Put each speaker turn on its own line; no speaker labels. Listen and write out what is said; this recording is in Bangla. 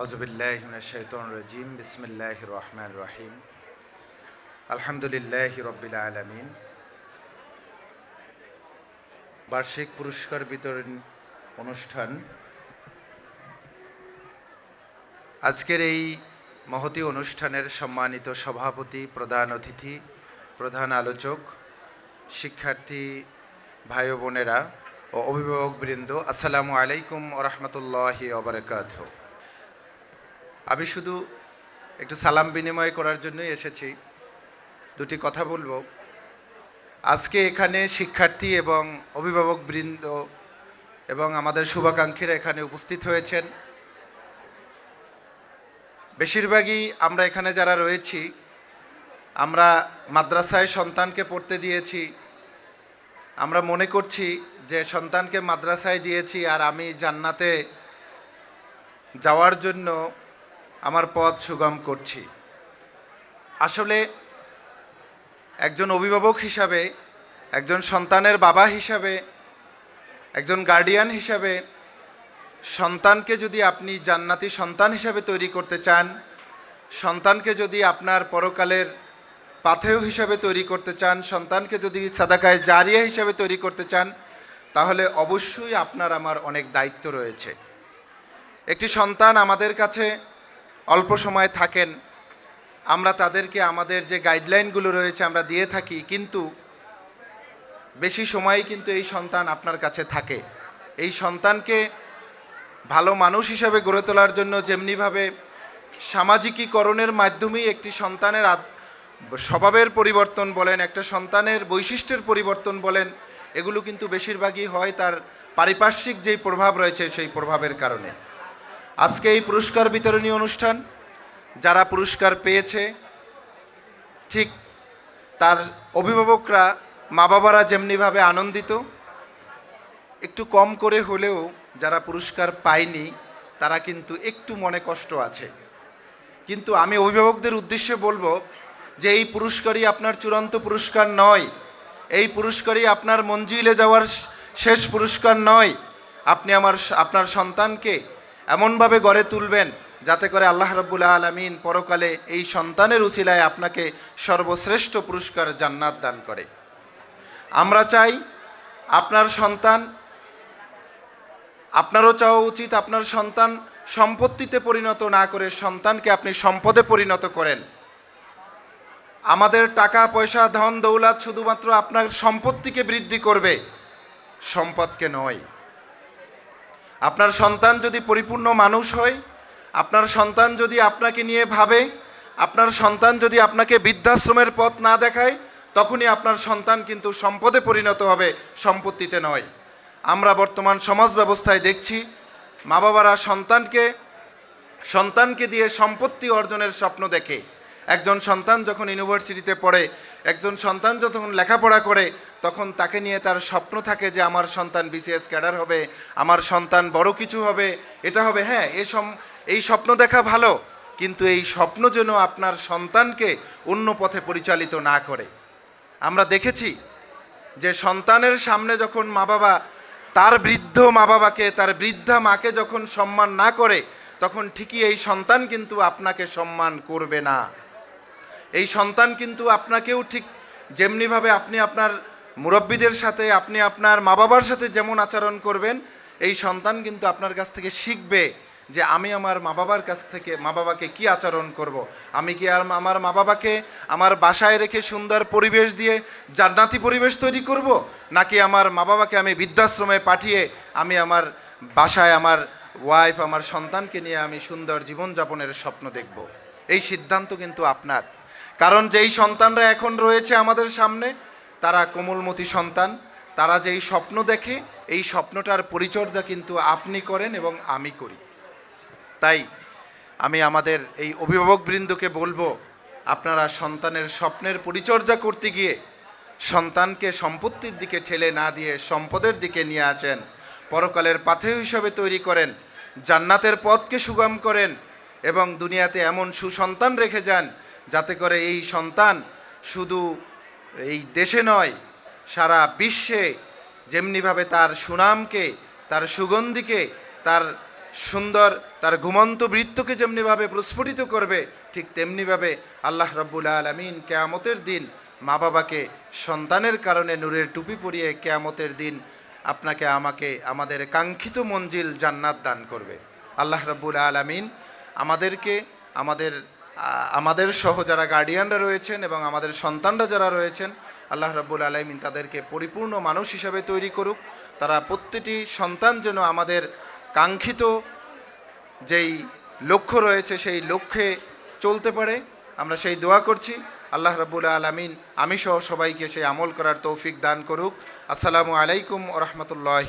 আউজবিল্লাহিমিনাশাইতরজিম বিসমিল্লাহ রহমান রহিম। আলহামদুলিল্লাহ রব্বিল আলমিন। বার্ষিক পুরস্কার বিতরণ অনুষ্ঠান। আজকের এই মহতি অনুষ্ঠানের সম্মানিত সভাপতি, প্রধান অতিথি, প্রধান আলোচক, শিক্ষার্থী ভাই বোনেরা ও অভিভাবকবৃন্দ, আসসালামু আলাইকুম ওরহমতুল্লাহি ওবরাকাত আমি শুধু একটু সালাম বিনিময় করার জন্যই এসেছি। দুটি কথা বলব। আজকে এখানে শিক্ষার্থী এবং অভিভাবক বৃন্দ এবং আমাদের শুভাকাঙ্ক্ষীরা এখানে উপস্থিত হয়েছেন। বেশিরভাগই আমরা এখানে যারা রয়েছি, আমরা মাদ্রাসায় সন্তানকে পড়তে দিয়েছি। আমরা মনে করছি যে সন্তানকে মাদ্রাসায় দিয়েছি আর আমি জান্নাতে যাওয়ার জন্য আমার পথ সুগম করছি। আসলে একজন অভিভাবক হিসাবে, একজন সন্তানের বাবা হিসাবে, একজন গার্ডিয়ান হিসাবে, সন্তানকে যদি আপনি জান্নাতি সন্তান হিসাবে তৈরি করতে চান, সন্তানকে যদি আপনার পরকালের পাথেয় হিসাবে তৈরি করতে চান, সন্তানকে যদি সাদাকায় জারিয়া হিসাবে তৈরি করতে চান, তাহলে অবশ্যই আপনার আমার অনেক দায়িত্ব রয়েছে। একটি সন্তান আমাদের কাছে অল্প সময় থাকেন, আমরা তাদেরকে আমাদের যে গাইডলাইনগুলো রয়েছে আমরা দিয়ে থাকি, কিন্তু বেশি সময়ই কিন্তু এই সন্তান আপনার কাছে থাকে। এই সন্তানকে ভালো মানুষ হিসাবে গড়ে তোলার জন্য যেমনিভাবে সামাজিকীকরণের মাধ্যমেই একটি সন্তানের স্বভাবের পরিবর্তন বলেন, একটা সন্তানের বৈশিষ্ট্যের পরিবর্তন বলেন, এগুলো কিন্তু বেশিরভাগই হয় তার পারিপার্শ্বিক যেই প্রভাব রয়েছে সেই প্রভাবের কারণে। আজকে এই পুরস্কার বিতরণী অনুষ্ঠান, যারা পুরস্কার পেয়েছে, ঠিক তার অভিভাবকরা মা বাবারা যেমনিভাবে আনন্দিত, একটু কম করে হলেও যারা পুরস্কার পায়নি, তারা কিন্তু একটু মনে কষ্ট আছে। কিন্তু আমি অভিভাবকদের উদ্দেশ্যে বলব যে এই পুরস্কারই আপনার চূড়ান্ত পুরস্কার নয়, এই পুরস্কারই আপনার মঞ্জিলে যাওয়ার শেষ পুরস্কার নয়। আপনি আমার, আপনার সন্তানকে এমনভাবে গড়ে তুলবেন যাতে করে আল্লাহ রব্বুল আলমিন পরকালে এই সন্তানের উচিলায় আপনাকে সর্বশ্রেষ্ঠ পুরস্কার জান্নাত দান করে। আমরা চাই আপনার সন্তান আপনারও চাওয়া উচিত আপনার সন্তান সম্পত্তিতে পরিণত না করে সন্তানকে আপনি সম্পদে পরিণত করেন। আমাদের টাকা, পয়সা, ধন, দৌলত শুধুমাত্র আপনার সম্পত্তিকে বৃদ্ধি করবে, সম্পদকে নয়। আপনার সন্তান যদি পরিপূর্ণ মানুষ হয়, আপনার সন্তান যদি আপনাকে নিয়ে ভাবে, আপনার সন্তান যদি আপনাকে বৃদ্ধাশ্রমের পথ না দেখায়, তখনই আপনার সন্তান কিন্তু সম্পদে পরিণত হবে, সম্পত্তিতে নয়। আমরা বর্তমান সমাজ ব্যবস্থায় দেখছি মা বাবারা সন্তানকে সন্তানকে দিয়ে সম্পত্তি অর্জনের স্বপ্ন দেখে। একজন সন্তান যখন ইউনিভার্সিটিতে পড়ে, একজন সন্তান যখন লেখাপড়া করে তখন তাকে নিয়ে তার স্বপ্ন থাকে যে আমার সন্তান বিসিএস ক্যাডার হবে, আমার সন্তান বড় কিছু হবে, এটা হবে হ্যাঁ এ সম- এই স্বপ্ন দেখা ভালো, কিন্তু এই স্বপ্ন যেন আপনার সন্তানকে অন্য পথে পরিচালিত না করে। আমরা দেখেছি যে সন্তানের সামনে যখন মা বাবা তার বৃদ্ধ মা বাবাকে তার বৃদ্ধা মাকে যখন সম্মান না করে, তখন ঠিকই এই সন্তান কিন্তু আপনাকে সম্মান করবে না। এই সন্তান কিন্তু আপনাকেও ঠিক যেমনিভাবে আপনি আপনার মুরব্বীদের সাথে আপনি আপনার মা বাবার সাথে যেমন আচরণ করবেন, এই সন্তান কিন্তু আপনার কাছ থেকে শিখবে যে আমি আমার মা বাবার কাছ থেকে মা বাবাকে কি আচরণ করব। আমি কি আর আমার মা বাবাকে আমার বাসায় রেখে সুন্দর পরিবেশ দিয়ে জান্নাতি পরিবেশ তৈরি করব। নাকি আমার মা বাবাকে আমি বৃদ্ধাশ্রমে পাঠিয়ে আমি আমার বাসায় আমার ওয়াইফ আমার সন্তানকে নিয়ে আমি সুন্দর জীবনযাপনের স্বপ্ন দেখব এই সিদ্ধান্ত কিন্তু আপনার কারণ যেই সন্তানরা এখন রয়েছে আমাদের সামনে তারা কোমলমতি সন্তান, তারা যেই স্বপ্ন দেখে, এই স্বপ্নটার পরিচর্যা কিন্তু আপনি করেন এবং আমি করি। তাই আমি আমাদের এই অভিভাবকবৃন্দকে বলব, আপনারা সন্তানের স্বপ্নের পরিচর্যা করতে গিয়ে সন্তানকে সম্পত্তির দিকে ঠেলে না দিয়ে সম্পদের দিকে নিয়ে আসেন, পরকালের পাথেয় হিসাবে তৈরি করেন, জান্নাতের পথকে সুগম করেন এবং দুনিয়াতে এমন সুসন্তান রেখে যান, যাতে করে এই সন্তান শুধু এই দেশে নয়, সারা বিশ্বে যেমনিভাবে তার সুনামকে, তার সুগন্ধিকে, তার সুন্দর, তার ঘুমন্ত বৃত্তকে যেমনিভাবে প্রস্ফুটিত করবে, ঠিক তেমনিভাবে আল্লাহ রব্বুল আলমিন কেয়ামতের দিন মা বাবাকে সন্তানের কারণে নূরের টুপি পরিয়ে কেয়ামতের দিন আপনাকে, আমাকে, আমাদের কাঙ্ক্ষিত মঞ্জিল জান্নাত দান করবে। আল্লাহ রব্বুল আলমিন আমাদেরকে, আমাদের আমাদের সহ যারা গার্ডিয়ানরা রয়েছেন এবং আমাদের সন্তানরা যারা রয়েছেন, আল্লাহ রাব্বুল আলমিন তাদেরকে পরিপূর্ণ মানুষ হিসাবে তৈরি করুক। তারা প্রত্যেকটি সন্তান যেন আমাদের কাঙ্ক্ষিত যেই লক্ষ্য রয়েছে, সেই লক্ষ্যে চলতে পারে। আমরা সেই দোয়া করছি। আল্লাহ রাব্বুল আলমিন আমি সহ সবাইকে সেই আমল করার তৌফিক দান করুক। আসসালামু আলাইকুম ওরহমতুল্লাহ